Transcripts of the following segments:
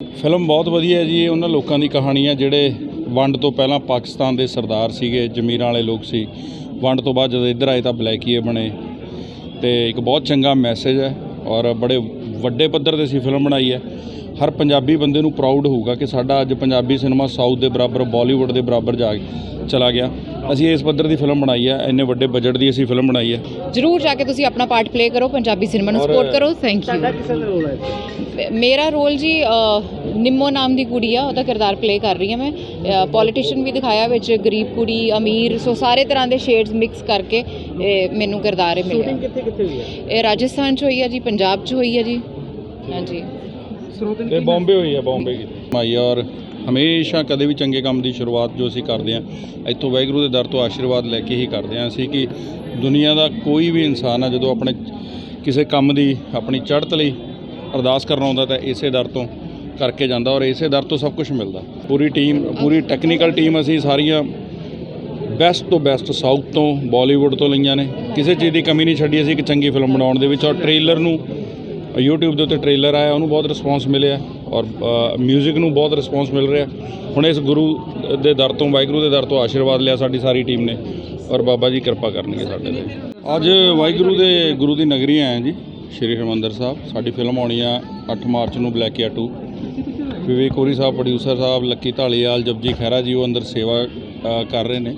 Film ਬਹੁਤ ਵਧੀਆ ਜੀ, ਇਹ ਉਹਨਾਂ ਲੋਕਾਂ ਦੀ ਕਹਾਣੀ ਹੈ ਜਿਹੜੇ ਵੰਡ ਤੋਂ ਪਹਿਲਾਂ ਪਾਕਿਸਤਾਨ ਦੇ ਸਰਦਾਰ ਸੀਗੇ, ਜ਼ਮੀਰਾਂ ਵਾਲੇ ਲੋਕ ਸੀ। ਵੰਡ ਤੋਂ ਬਾਅਦ ਜਦੋਂ ਇੱਧਰ ਆਏ ਤਾਂ ਬਲੈਕੀਏ ਬਣੇ। ਤੇ ਇੱਕ ਬਹੁਤ ਚੰਗਾ ਮੈਸੇਜ ਹੈ ਔਰ ਬੜੇ ਵੱਡੇ ਪੱਧਰ ਤੇ ਅਸੀਂ ਫਿਲਮ ਬਣਾਈ ਹੈ। ਹਰ ਪੰਜਾਬੀ ਬੰਦੇ ਨੂੰ ਪ੍ਰਾਊਡ ਹੋਊਗਾ ਕਿ ਸਾਡਾ ਅੱਜ ਪੰਜਾਬੀ ਸਿਨੇਮਾ ਸਾਊਥ ਦੇ ਬਰਾਬਰ ਬਾਲੀਵੁੱਡ ਦੇ ਬਰਾਬਰ ਜਾ ਚਲਾ ਗਿਆ। ਅਸੀਂ ਇਸ ਪੱਧਰ ਦੀ ਫਿਲਮ ਬਣਾਈ ਹੈ। ਇੰਨੇ ਵੱਡੇ ਬਜਟ ਦੀ ਅਸੀਂ ਫਿਲਮ ਬਣਾਈ ਹੈ। ਜਰੂਰ ਜਾ ਕੇ ਤੁਸੀਂ ਆਪਣਾ ਪਾਰਟ ਪਲੇ ਕਰੋ ਪੰਜਾਬੀ ਸਿਨੇਮਾ ਨੂੰ ਸਪੋਰਟ ਕਰੋ। ਥੈਂਕ ਯੂ ਕਿਸੇ ਦਾ ਰੋਲ ਹੈ ਮੇਰਾ ਰੋਲ ਜੀ ਨਿੰਮੋ ਨਾਮ ਦੀ ਕੁੜੀ ਆ ਉਹਦਾ ਕਿਰਦਾਰ ਪਲੇ ਕਰ ਰਹੀ ਹਾਂ ਮੈਂ। ਪੋਲੀਟੀਸ਼ੀਅਨ ਵੀ ਦਿਖਾਇਆ ਵਿੱਚ ਗਰੀਬ ਕੁੜੀ ਅਮੀਰ ਸੋ ਸਾਰੇ ਤਰ੍ਹਾਂ ਦੇ ਸ਼ੇਡਸ ਮਿਕਸ ਕਰਕੇ ਇਹ ਮੈਨੂੰ ਕਿਰਦਾਰ ਇਹ ਸ਼ੂਟਿੰਗ ਮਿਲਿਆ। ਕਿੱਥੇ ਕਿੱਥੇ ਹੋਈ ਹੈ? ਇਹ ਰਾਜਸਥਾਨ 'ਚ ਹੋਈ ਹੈ ਜੀ ਪੰਜਾਬ 'ਚ ਹੋਈ ਹੈ ਜੀ। ਹਾਂਜੀ। ਸਰੋਤਨ ਤੇ ਬੰਬੇ ਹੋਈ ਹੈ ਬੰਬੇ ਕੀਤੀ ਮਾਈ ਔਰ ਹਮੇਸ਼ਾ ਕਦੇ ਵੀ ਚੰਗੇ ਕੰਮ ਦੀ ਸ਼ੁਰੂਆਤ ਜੋ ਅਸੀਂ ਕਰਦੇ ਹਾਂ ਇੱਥੋਂ ਵਾਹਿਗੁਰੂ ਦੇ ਦਰ ਤੋਂ ਆਸ਼ੀਰਵਾਦ ਲੈ ਕੇ ਹੀ ਕਰਦੇ ਹਾਂ। ਅਸੀਂ ਕਿ ਦੁਨੀਆ ਦਾ ਕੋਈ ਵੀ ਇਨਸਾਨ ਆ ਜਦੋਂ ਆਪਣੇ ਕਿਸੇ ਕੰਮ ਦੀ ਆਪਣੀ ਚੜ੍ਹਤ ਲਈ ਅਰਦਾਸ ਕਰਨ ਆਉਂਦਾ ਤਾਂ ਇਸੇ ਦਰ ਤੋਂ ਕਰਕੇ ਜਾਂਦਾ ਔਰ ਇਸੇ ਦਰ ਤੋਂ ਸਭ ਕੁਝ ਮਿਲਦਾ। ਪੂਰੀ ਟੀਮ ਪੂਰੀ ਟੈਕਨੀਕਲ ਟੀਮ ਅਸੀਂ ਸਾਰੀਆਂ ਬੈਸਟ ਤੋਂ ਬੈਸਟ ਸਾਊਥ ਤੋਂ ਬਾਲੀਵੁੱਡ ਤੋਂ ਲਈਆਂ ਨੇ। ਕਿਸੇ ਚੀਜ਼ ਦੀ ਕਮੀ ਨਹੀਂ ਛੱਡੀ ਅਸੀਂ ਇੱਕ ਚੰਗੀ ਫਿਲਮ ਬਣਾਉਣ ਦੇ ਵਿੱਚ ਔਰ ਟ੍ਰੇਲਰ ਨੂੰ YouTube ਦੇ ਉੱਤੇ ਟ੍ਰੇਲਰ ਆਇਆ, ਉਹਨੂੰ ਬਹੁਤ ਰਿਸਪੌਂਸ ਮਿਲਿਆ ਔਰ 뮤직 ਨੂੰ ਬਹੁਤ ਰਿਸਪੌਂਸ ਮਿਲ ਰਿਹਾ। ਹੁਣ ਇਸ ਗੁਰੂ ਦੇ ਦਰ ਤੋਂ, ਵਾਹਿਗੁਰੂ ਦੇ ਦਰ ਤੋਂ ਆਸ਼ੀਰਵਾਦ ਲਿਆ ਸਾਡੀ ਸਾਰੀ ਟੀਮ ਨੇ ਔਰ ਬਾਬਾ ਜੀ ਕਿਰਪਾ ਕਰਨਗੇ ਸਾਡੇ ਤੇ। ਅੱਜ ਵਾਹਿਗੁਰੂ ਦੇ ਗੁਰੂ ਦੀ ਨਗਰੀ ਆਏ ਜੀ, ਸ਼੍ਰੀ ਹਰਿਮੰਦਰ ਸਾਹਿਬ। ਸਾਡੀ ਫਿਲਮ ਆਉਣੀ ਆ 8 ਮਾਰਚ ਨੂੰ ਬਲੈਕ ਬਲੈਕੀਆ 2 ਵਿਵੇਕ ਕੋਰੀ ਸਾਹਿਬ ਪ੍ਰੋਡਿਊਸਰ ਸਾਹਿਬ, ਲੱਕੀ ਢਾਲੀਵਾਲ ਜਪਜੀ ਖਹਿਰਾ ਜੀ, ਉਹ ਅੰਦਰ ਸੇਵਾ ਕਰ ਰਹੇ ਨੇ।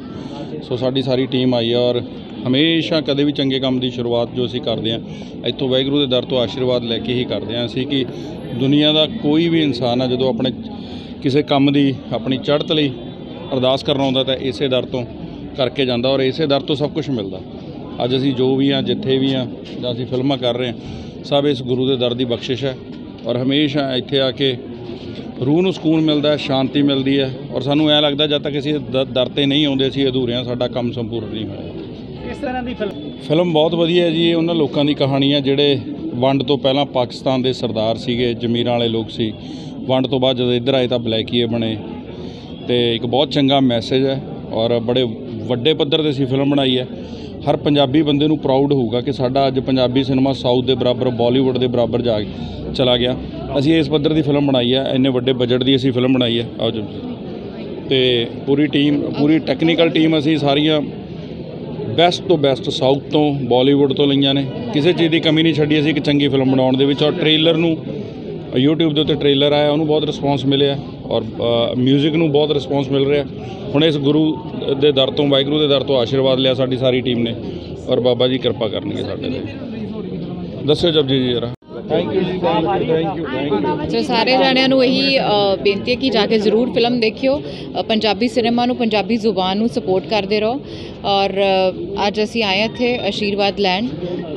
ਸੋ ਸਾਡੀ ਸਾਰੀ ਟੀਮ ਆਈ ਆ ਔਰ ਹਮੇਸ਼ਾ ਕਦੇ ਵੀ ਚੰਗੇ ਕੰਮ ਦੀ ਸ਼ੁਰੂਆਤ ਜੋ ਅਸੀਂ ਕਰਦੇ ਹਾਂ, ਇੱਥੋਂ ਵਾਹਿਗੁਰੂ ਦੇ ਦਰ ਤੋਂ ਆਸ਼ੀਰਵਾਦ ਲੈ ਕੇ ਹੀ ਕਰਦੇ ਹਾਂ। ਅਸੀਂ ਕਿ ਦੁਨੀਆ ਦਾ ਕੋਈ ਵੀ ਇਨਸਾਨ ਆ, ਜਦੋਂ ਆਪਣੇ ਕਿਸੇ ਕੰਮ ਦੀ ਆਪਣੀ ਚੜ੍ਹਤ ਲਈ ਅਰਦਾਸ ਕਰਨ ਆਉਂਦਾ ਤਾਂ ਇਸੇ ਦਰ ਤੋਂ ਕਰਕੇ ਜਾਂਦਾ ਔਰ ਇਸੇ ਦਰ ਤੋਂ ਸਭ ਕੁਝ ਮਿਲਦਾ। ਅੱਜ ਅਸੀਂ ਜੋ ਵੀ ਆ ਜਿੱਥੇ ਵੀ ਆ ਜਾਂ ਅਸੀਂ ਫਿਲਮਾਂ ਕਰ ਰਹੇ ਹਾਂ, ਸਭ ਇਸ ਗੁਰੂ ਦੇ ਦਰ ਦੀ ਬਖਸ਼ਿਸ਼ ਹੈ ਔਰ ਹਮੇਸ਼ਾ ਇੱਥੇ ਆ ਕੇ ਰੂਹ ਨੂੰ ਸਕੂਨ ਮਿਲਦਾ ਹੈ ਸ਼ਾਂਤੀ ਮਿਲਦੀ ਹੈ ਔਰ ਸਾਨੂੰ ਐ ਲੱਗਦਾ ਜਦ ਤੱਕ ਅਸੀਂ ਦ- ਦਰ ਤੇ ਨਹੀਂ ਆਉਂਦੇ, ਅਸੀਂ ਅਧੂਰੇ ਹਾਂ, ਸਾਡਾ ਕੰਮ ਸੰਪੂਰਨ ਨਹੀਂ ਹੋਇਆ। ਤਰ੍ਹਾਂ ਦੀ ਫਿਲਮ? ਫਿਲਮ ਬਹੁਤ ਵਧੀਆ ਹੈ ਜੀ, ਇਹ ਉਹਨਾਂ ਲੋਕਾਂ ਦੀ ਕਹਾਣੀ ਹੈ ਜਿਹੜੇ ਵੰਡ ਤੋਂ ਪਹਿਲਾਂ ਪਾਕਿਸਤਾਨ ਦੇ ਸਰਦਾਰ ਸੀਗੇ, ਜ਼ਮੀਰਾਂ ਵਾਲੇ ਲੋਕ ਸੀ। ਵੰਡ ਤੋਂ ਬਾਅਦ ਜਦੋਂ ਇੱਧਰ ਆਏ ਤਾਂ ਬਲੈਕੀਏ ਬਣੇ। ਤੇ ਇੱਕ ਬਹੁਤ ਚੰਗਾ ਮੈਸੇਜ ਹੈ ਔਰ ਬੜੇ ਵੱਡੇ ਪੱਧਰ ਤੇ ਅਸੀਂ ਫਿਲਮ ਬਣਾਈ ਹੈ। ਹਰ ਪੰਜਾਬੀ ਬੰਦੇ ਨੂੰ ਪ੍ਰਾਊਡ ਹੋਊਗਾ ਕਿ ਸਾਡਾ ਅੱਜ ਪੰਜਾਬੀ ਸਿਨੇਮਾ ਸਾਊਥ ਦੇ ਬਰਾਬਰ ਬਾਲੀਵੁੱਡ ਦੇ ਬਰਾਬਰ ਜਾ ਚਲਾ ਗਿਆ। ਅਸੀਂ ਇਸ ਪੱਧਰ ਦੀ ਫਿਲਮ ਬਣਾਈ ਹੈ, ਇੰਨੇ ਵੱਡੇ ਬਜਟ ਦੀ ਅਸੀਂ ਫਿਲਮ ਬਣਾਈ ਹੈ। ਆਓ ਜੀ। ਤੇ ਪੂਰੀ ਟੀਮ ਪੂਰੀ ਟੈਕਨੀਕਲ ਟੀਮ ਅਸੀਂ ਸਾਰੀਆਂ ਬੈਸਟ ਤੋਂ ਬੈਸਟ ਸਾਊਥ ਤੋਂ ਬਾਲੀਵੁੱਡ ਤੋਂ ਲਈਆਂ ਨੇ। ਕਿਸੇ ਚੀਜ਼ ਦੀ ਕਮੀ ਨਹੀਂ ਛੱਡੀ ਅਸੀਂ ਇੱਕ ਚੰਗੀ ਫਿਲਮ ਬਣਾਉਣ ਦੇ ਵਿੱਚ ਔਰ ਟ੍ਰੇਲਰ ਨੂੰ, YouTube ਦੇ ਉੱਤੇ ਟ੍ਰੇਲਰ ਆਇਆ, ਉਹਨੂੰ ਬਹੁਤ ਰਿਸਪੌਂਸ ਮਿਲਿਆ ਔਰ 뮤직 ਨੂੰ ਬਹੁਤ ਰਿਸਪੌਂਸ ਮਿਲ ਰਿਹਾ। ਹੁਣ ਇਸ ਗੁਰੂ ਦੇ ਦਰ ਤੋਂ, ਵਾਹਿਗੁਰੂ ਦੇ ਦਰ ਤੋਂ ਆਸ਼ੀਰਵਾਦ ਲਿਆ ਸਾਡੀ ਸਾਰੀ ਟੀਮ ਨੇ ਔਰ ਬਾਬਾ ਜੀ ਕਿਰਪਾ ਕਰਨਗੇ ਸਾਡੇ ਤੇ ਦੱਸਿਓ ਜਪਜੀ ਜੀ ਜਰਾ। ਥੈਂਕ ਯੂ ਜੀ thank you thank you thank ਸੋ ਸਾਰੇ ਜਣਿਆਂ ਨੂੰ ਇਹੀ ਅ, ਬੇਨਤੀ ਹੈ ਕਿ ਜਾ ਕੇ ਜ਼ਰੂਰ ਫਿਲਮ ਦੇਖਿਓ। ਅ, ਪੰਜਾਬੀ ਸਿਨੇਮਾ ਨੂੰ ਪੰਜਾਬੀ ਜ਼ੁਬਾਨ ਨੂੰ ਸਪੋਰਟ ਕਰਦੇ ਰਹੋ। ਔਰ ਅ, ਅੱਜ ਅਸੀਂ ਆਏ ਹਾਂ ਇੱਥੇ ਆਸ਼ੀਰਵਾਦ ਲੈਣ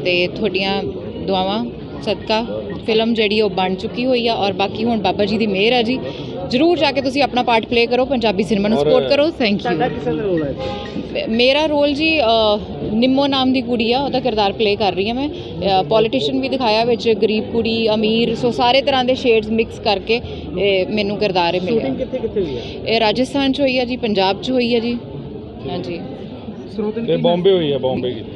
ਤੇ ਤੁਹਾਡੀਆਂ ਦੁਆਵਾਂ ਸਦਕਾ ਫਿਲਮ ਜਿਹੜੀ ਉਹ ਬਣ ਚੁੱਕੀ ਹੋਈ ਆ। ਔਰ ਬਾਕੀ ਹੁਣ ਬਾਬਾ ਜੀ ਦੀ ਮਿਹਰ ਆ ਜੀ। ਜ਼ਰੂਰ ਜਾ ਕੇ ਤੁਸੀਂ ਆਪਣਾ ਪਾਰਟ ਪਲੇ ਕਰੋ ਪੰਜਾਬੀ ਸਿਨੇਮਾ ਨੂੰ ਸਪੋਰਟ ਕਰੋ ਥੈਂਕ ਤੁਹਾਡਾ ਯੂ ਕਿਸੇ ਦਾ ਰੋਲ ਹੈ? ਮੇਰਾ ਰੋਲ ਜੀ ਨਿੰਮੋ ਨਾਮ ਦੀ ਕੁੜੀ ਆ ਉਹਦਾ ਕਿਰਦਾਰ ਪਲੇ ਕਰ ਰਹੀ ਹਾਂ ਮੈਂ। ਪੋਲੀਟੀਸ਼ੀਅਨ ਵੀ ਦਿਖਾਇਆ ਵਿੱਚ ਗਰੀਬ ਕੁੜੀ ਅਮੀਰ ਸੋ ਸਾਰੇ ਤਰ੍ਹਾਂ ਦੇ ਸ਼ੇਡਸ ਮਿਕਸ ਕਰਕੇ ਇਹ ਮੈਨੂੰ ਕਿਰਦਾਰ ਇਹ ਸ਼ੂਟਿੰਗ ਮਿਲਿਆ ਕਿੱਥੇ ਕਿੱਥੇ ਹੋਈ ਹੈ? ਇਹ ਰਾਜਸਥਾਨ 'ਚ ਹੋਈ ਹੈ ਜੀ ਪੰਜਾਬ 'ਚ ਹੋਈ ਹੈ ਜੀ। ਹਾਂਜੀ। ਸਰੋਤਨ ਤੇ ਬੰਬੇ ਹੋਈ ਹੈ ਬੰਬੇ ਕੀਤੀ।